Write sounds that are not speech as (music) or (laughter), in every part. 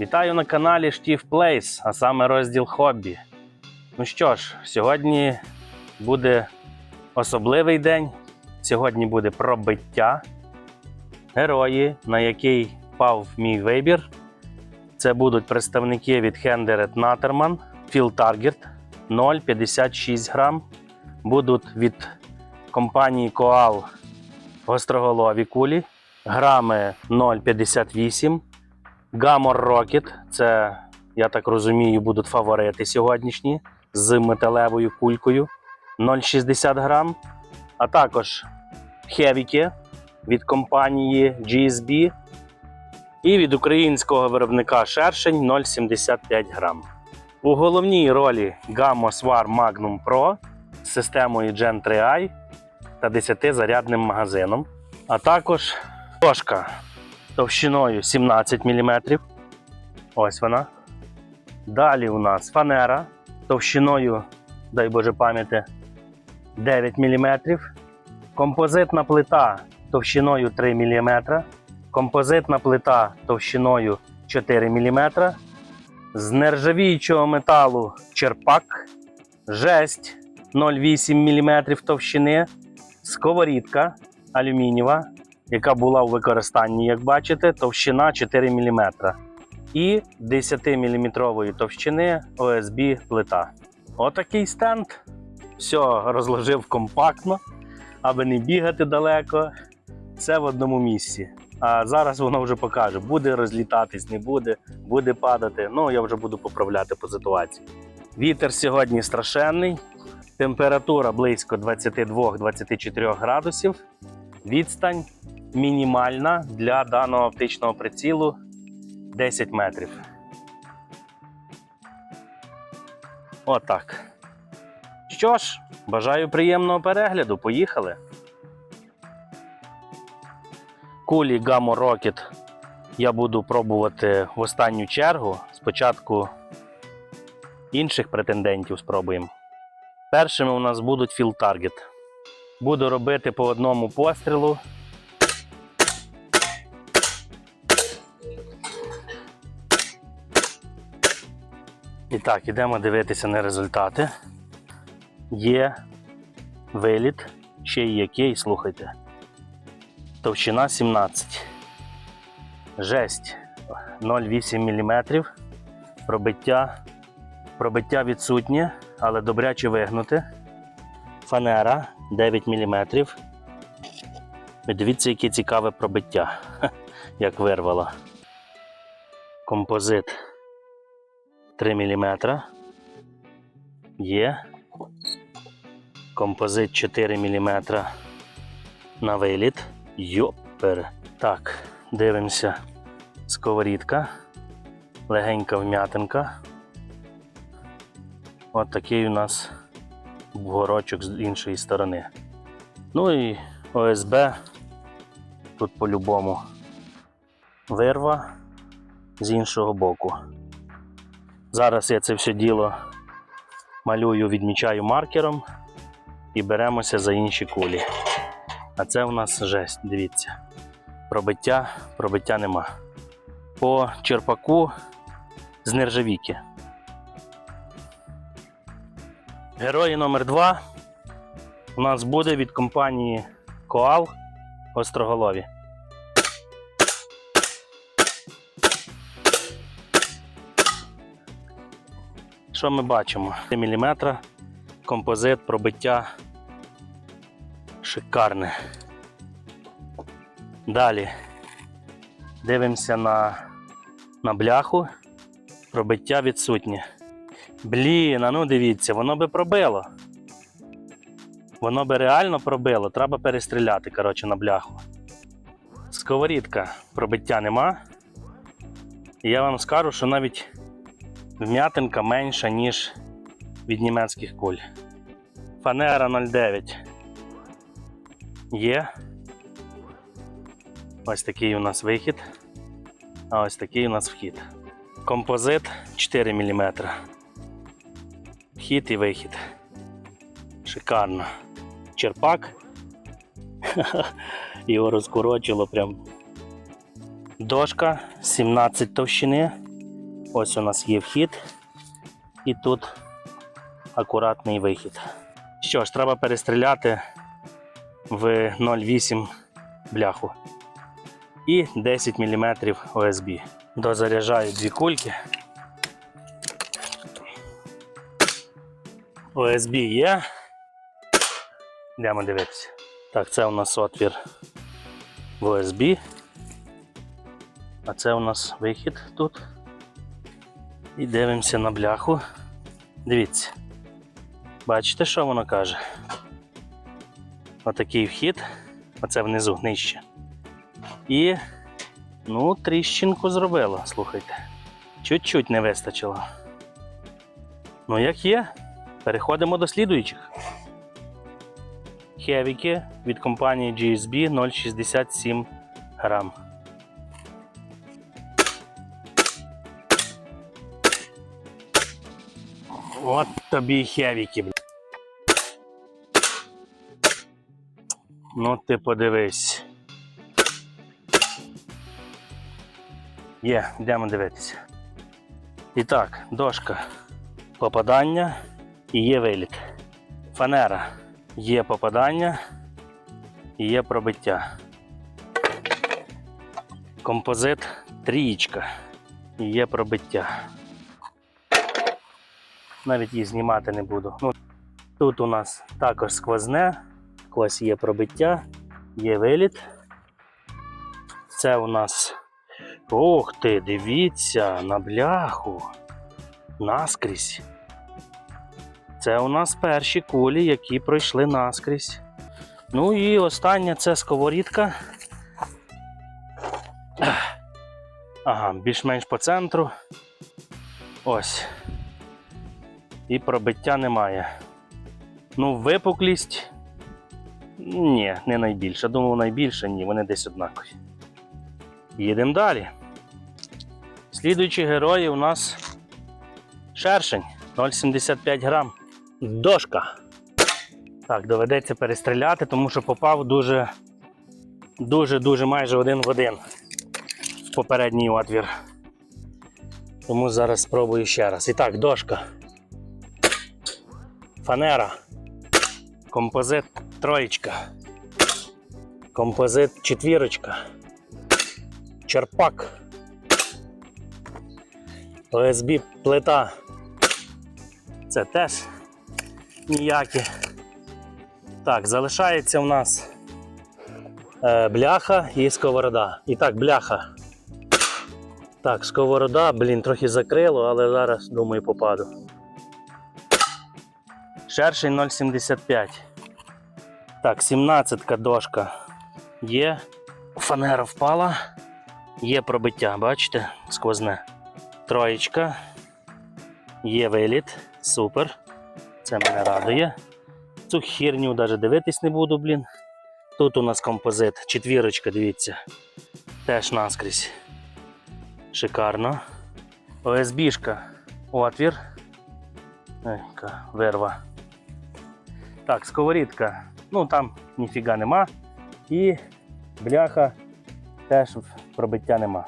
Вітаю на каналі Штів Плейс, а саме розділ хобі. Ну що ж, сьогодні буде особливий день. Сьогодні буде пробиття. Герої, на який впав мій вибір. Це будуть представники від Хендерет Натерман, Field Target 0,56 грам. Будуть від компанії Koal гостроголові кулі, грами 0,58. Гамор Рокет це, я так розумію, будуть фаворити сьогоднішні з металевою кулькою 0,60 грам. А також хевіки від компанії GSB і від українського виробника Шершень 0,75 грам. У головній ролі Gamma Swar Magnum Pro з системою Gen 3i та 10-зарядним магазином, а також дошка товщиною 17 мм. Ось вона. Далі у нас фанера товщиною, дай Боже пам'яті, 9 мм. Композитна плита товщиною 3 мм. Композитна плита товщиною 4 мм. З нержавіючого металу черпак, жесть 0,8 мм товщини, сковорідка алюмінієва, яка була в використанні, як бачите, товщина 4 мм. І 10-мм товщини OSB плита. Отакий стенд. Все розложив компактно, аби не бігати далеко. Все в одному місці. А зараз воно вже покаже, буде розлітатись, не буде, буде падати. Ну, я вже буду поправляти по ситуації. Вітер сьогодні страшенний, температура близько 22-24 градусів. Відстань мінімальна для даного оптичного прицілу 10 метрів. Отак. Що ж, бажаю приємного перегляду. Поїхали. Кулі Gamma Rocket я буду пробувати в останню чергу. Спочатку інших претендентів спробуємо. Першими у нас будуть Field Target. Буду робити по одному пострілу. І так, ідемо дивитися на результати. Є виліт, ще й який, слухайте. Товщина 17. Жесть 0,8 мм. Пробиття. Пробиття відсутнє, але добряче вигнуте. Фанера 9 мм. Дивіться, яке цікаве пробиття, як вирвало. Композит 3 мм. Є. Композит 4 мм на виліт. Йопер. Так, дивимося. Сковорідка. Легенька вм'ятинка. От такий у нас бугорочок з іншої сторони. Ну і ОСБ. Тут по-любому вирва з іншого боку. Зараз я це все діло малюю, відмічаю маркером і беремося за інші кулі. А це у нас жесть, дивіться. Пробиття, пробиття нема. По черпаку з нержавіки. Герої номер 2 у нас буде від компанії Коал Остроголові. Що ми бачимо? 3 мм, композит, пробиття шикарне. Далі дивимося на, на бляху, пробиття відсутнє. Блін, а ну дивіться, воно би пробило. Воно би реально пробило, треба перестріляти коротше, на бляху. Сковорідка пробиття нема. І я вам скажу, що навіть вм'ятинка менша, ніж від німецьких куль. Фанера 09 є. Ось такий у нас вихід, а ось такий у нас вхід. Композит 4 мм. Вхід і вихід. Шикарно. Черпак. (laughs) Його розкорочило прям. Дошка 17 товщини. Ось у нас є вхід. І тут акуратний вихід. Що ж, треба перестріляти в 0,8 бляху. І 10 мм ОСБ. Дозаряджаю дві кульки. ОСБ є. Йдемо дивитися. Так, це у нас отвір в ОСБ. А це у нас вихід тут. І дивимося на бляху. Дивіться. Бачите, що воно каже? Отакий вхід. Оце внизу нижче. І ну, тріщинку зробило, слухайте. Чуть-чуть не вистачило. Ну, як є, переходимо до слідуючих. Хевіки від компанії GSB 0,67 грам. От тобі хевіки, бля. Ну ти подивись. Є, йдемо дивитися. І так, дошка попадання і є виліт. Фанера є попадання і є пробиття. Композит трієчка і є пробиття. Навіть її знімати не буду. Ну, тут у нас також сквозне, ось є пробиття, є виліт. Це у нас. Ох ти, дивіться, на бляху. Наскрізь. Це у нас перші кулі, які пройшли наскрізь. Ну і остання це сковорідка. Ага, більш-менш по центру. Ось. І пробиття немає. Ну, випуклість. Ні, не найбільша. Думав, найбільша, ні, вони десь однакові. Їдемо далі. Слідуючі герої у нас шершень 0,75 грам. Дошка. Так, доведеться перестріляти, тому що попав дуже, дуже, дуже майже один в один в попередній отвір. Тому зараз спробую ще раз. І так, дошка. Фанера. Композит троєчка. Композит четвірочка. Черпак. ОСБ плита. Це теж ніякі. Так, залишається у нас е, бляха і сковорода. І так, бляха. Так, сковорода, блін, трохи закрило, але зараз, думаю, попаду. Шершень 0,75. Так, 17-ка дошка є. Фанера впала. Є пробиття, бачите, сквозне. Троєчка. Є виліт. Супер. Це мене радує. Цю хірню навіть дивитись не буду, блін. Тут у нас композит. Четвірочка, дивіться. Теж наскрізь. Шикарно. ОСБшка. Отвір. Вирва. Так, сковорідка. Ну там ніфіга нема. І бляха теж пробиття нема.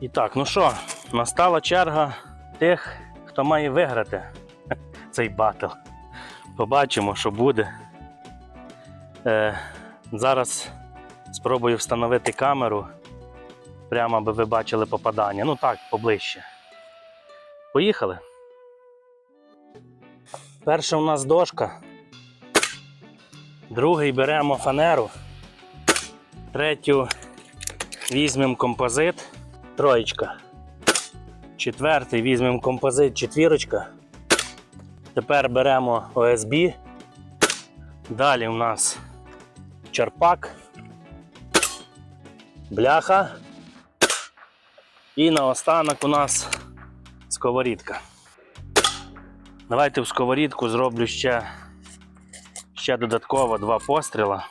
І так, ну що, настала черга тих, хто має виграти (laughs) цей батл. Побачимо, що буде. Е, зараз спробую встановити камеру, прямо аби ви бачили попадання. Ну так, поближче. Поїхали. Перша у нас дошка. Другий беремо фанеру. Третю візьмемо композит. Троєчка. Четвертий візьмемо композит четвірочка. Тепер беремо ОСБ. Далі у нас черпак, бляха. І наостанок у нас сковорідка. Давайте в сковорідку зроблю ще, ще додатково два постріла.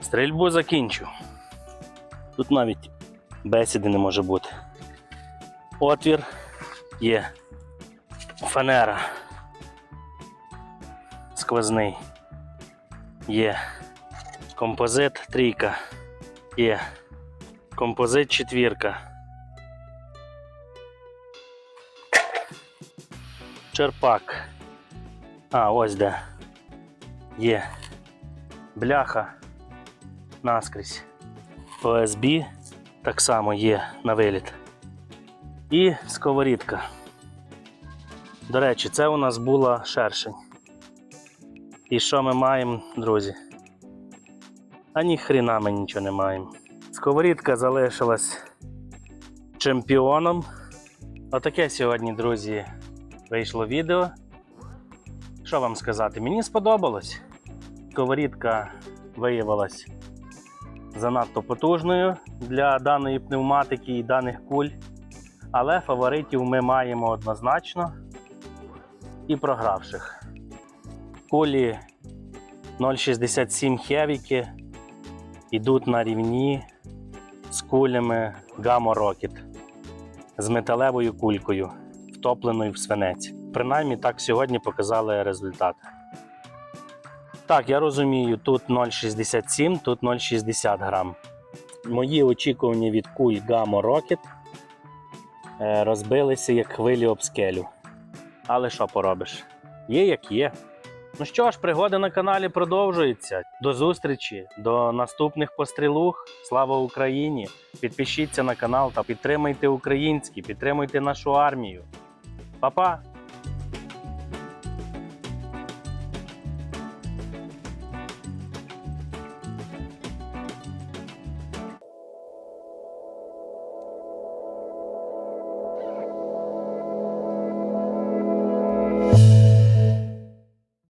Стрільбу закінчу. Тут навіть бесіди не може бути. Отвір є. Фанера. Сквозний. Є. Композит трійка. Є. Композит четвірка. Черпак. А, ось де. Є. Бляха. Наскрізь. ОСБ так само є на виліт. І сковорідка. До речі, це у нас була шершень. І що ми маємо, друзі? А ні хрена ми нічого не маємо. Сковорідка залишилась чемпіоном. Отаке сьогодні, друзі, вийшло відео. Що вам сказати? Мені сподобалось. Сковорідка виявилась занадто потужною для даної пневматики і даних куль. Але фаворитів ми маємо однозначно і програвших. Кулі 0,67 хевіки йдуть на рівні з кулями Gamma Rocket з металевою кулькою, втопленою в свинець. Принаймні так сьогодні показали результати. Так, я розумію, тут 0,67, тут 0,60 грам. Мої очікування від куль Gamma Rocket розбилися як хвилі об скелю. Але що поробиш? Є як є. Ну що ж, пригоди на каналі продовжуються. До зустрічі, до наступних пострілух. Слава Україні! Підпишіться на канал та підтримайте український, підтримуйте нашу армію. Па-па!